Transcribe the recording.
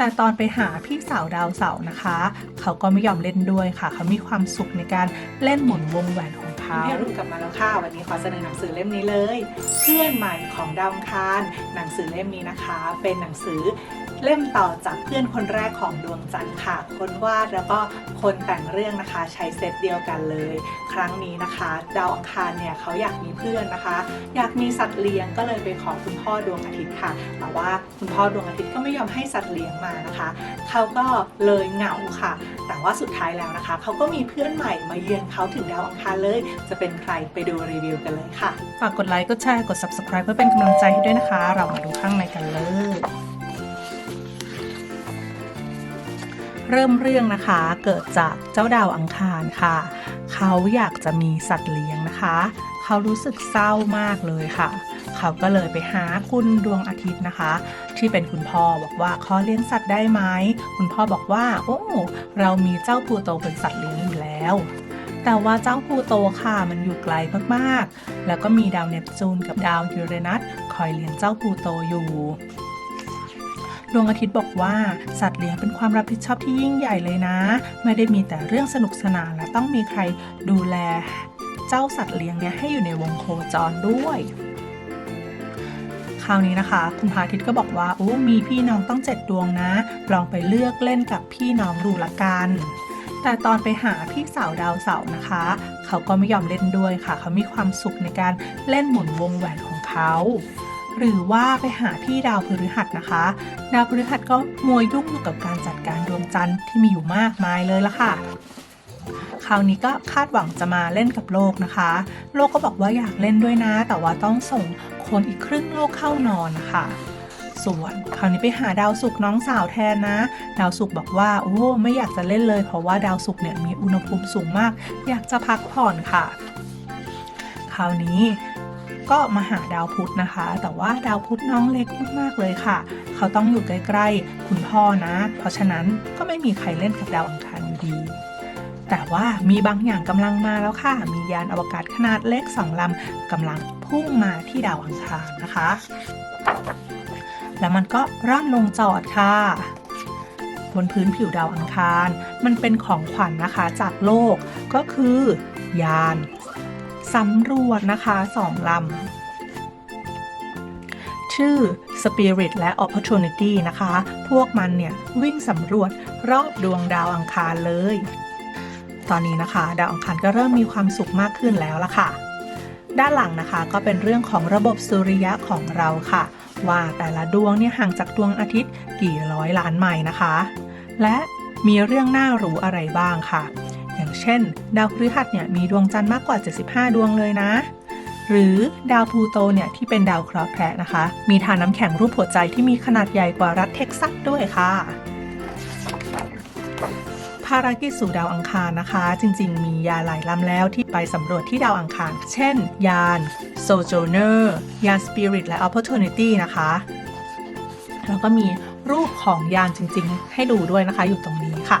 แต่ตอนไปหาพี่สาวดาวเสาร์นะคะ เขาก็ไม่ยอมเล่นด้วยค่ะ เขามีความสุขในการเล่นหมุนวงแหวนของเขาพี่รุ่นกลับมาแล้วค่ะวันนี้ขอเสนอหนังสือเล่มนี้เลย เพื่อนใหม่ของดาวคารหนังสือเล่มนี้นะคะ เป็นหนังสือ เล่มต่อจากเพื่อนคนแรกของดวงจันทร์ค่ะ คนวาดแล้วก็คนแต่งเรื่องนะคะ ใช้เซตเดียวกันเลย ครั้งนี้นะคะดาวอังคารเนี่ยเขาอยากมีเพื่อนนะคะ อยากมีสัตว์เลี้ยงก็เลยไปขอคุณพ่อดวงอาทิตย์ค่ะ แต่ว่าคุณพ่อดวงอาทิตย์ก็ไม่ยอมให้สัตว์เลี้ยงมานะคะ เขาก็เลยเหงาค่ะ แต่ว่าสุดท้ายแล้วนะคะ เขาก็มีเพื่อนใหม่มาเยือนเขาถึงดาวอังคารเลย จะเป็นใครไปดูรีวิวกันเลยค่ะ ฝากกดไลค์ กดแชร์ กด subscribe เพื่อเป็นกำลังใจให้ด้วยนะคะ เรามาดูข้างในกันเลย เริ่มเรื่องนะคะเกิดจากเจ้าดาวอังคารค่ะ เขาอยากจะมีสัตว์เลี้ยงนะคะ เขารู้สึกเศร้ามากเลยค่ะ เขาก็เลยไปหาคุณดวงอาทิตย์นะคะ ที่เป็นคุณพ่อบอกว่าขอเลี้ยงสัตว์ได้ไหมคุณพ่อบอกว่า โอ้เรามีเจ้าพลูโตเป็นสัตว์เลี้ยงอยู่แล้วแต่ว่าเจ้าพลูโตค่ะมันอยู่ไกลมาก ๆ แล้วก็มีดาวเนปจูนกับดาวยูเรนัสคอยเลี้ยงเจ้าพลูโตอยู่ ดวงอาทิตย์บอกว่า สัตว์เลี้ยงเป็นความรับผิดชอบที่ยิ่งใหญ่เลยนะ ไม่ได้มีแต่เรื่องสนุกสนานและต้องมีใครดูแล เจ้าสัตว์เลี้ยงเนี่ยให้อยู่ในวงโคจรด้วยคราวนี้นะคะ คุณพาทิตย์ก็บอกว่าโอ้มีพี่น้องต้องเจ็ดดวงนะ ลองไปเลือกเล่นกับพี่น้องดูละกัน แต่ตอนไปหาพี่สาวดาวเสาร์นะคะ เขาก็ไม่ยอมเล่นด้วยค่ะ เขามีความสุขในการเล่นหมุนวงแหวนของเขา หรือว่าไปหาพี่ดาวพฤหัสนะคะ ดาวพฤหัสก็มัวยุ่งอยู่กับการจัดการดวงจันทร์ที่มีอยู่มากมายเลยละค่ะ คราวนี้ก็คาดหวังจะมาเล่นกับโลกนะคะ โลกก็บอกว่าอยากเล่นด้วยนะ แต่ว่าต้องส่งคนอีกครึ่งโลกเข้านอนนะคะส่วนคราวนี้ไปหาดาวศุกร์น้องสาวแทนนะ ดาวศุกร์บอกว่าโอ้ไม่อยากจะเล่นเลย เพราะว่าดาวศุกร์เนี่ยมีอุณหภูมิสูงมาก อยากจะพักผ่อนค่ะ คราวนี้ ก็มาหาดาวพุธนะคะ แต่ว่าดาวพุธน้องเล็กมากๆเลยค่ะ เขาต้องอยู่ใกล้ๆคุณพ่อนะ เพราะฉะนั้นก็ไม่มีใครเล่นกับดาวอังคารอยู่ดี แต่ว่ามีบางอย่างกำลังมาแล้วค่ะ มียานอวกาศขนาดเล็กสองลำกำลังพุ่งมาที่ดาวอังคารนะคะ แล้วมันก็ร่อนลงจอดค่ะบนพื้นผิวดาวอังคาร มันเป็นของขวัญนนะคะจากโลกก็คือยาน สำรวจนะคะสองลำ ชื่อ Spirit และ Opportunity นะคะ พวกมันเนี่ย วิ่งสำรวจรอบดวงดาวอังคารเลย ตอนนี้นะคะ ดาวอังคารก็เริ่มมีความสุขมากขึ้นแล้วละค่ะ ด้านหลังนะคะก็เป็นเรื่องของระบบสุริยะของเราค่ะ ว่าแต่ละดวงเนี่ยห่างจากดวงอาทิตย์กี่ร้อยล้านไมล์นะคะ และมีเรื่องน่ารู้อะไรบ้างค่ะ อย่างเช่น ดาวพฤหัสเนี่ยมีดวงจันทร์มากกว่า 75 ดวงเลยนะ หรือดาวพูโตเนี่ยที่เป็นดาวเคราะห์แคระนะคะ มีฐานน้ำแข็งรูปหัวใจที่มีขนาดใหญ่กว่ารัฐเท็กซัสด้วยค่ะภารกิจสู่ดาวอังคารนะคะ จริงๆ มียานหลายลำแล้วที่ไปสำรวจที่ดาวอังคาร เช่น ยาน Sojourner ยาน Spirit และ Opportunity นะคะ แล้วก็มีรูปของยานจริงๆ ให้ดูด้วยนะคะอยู่ตรงนี้ค่ะ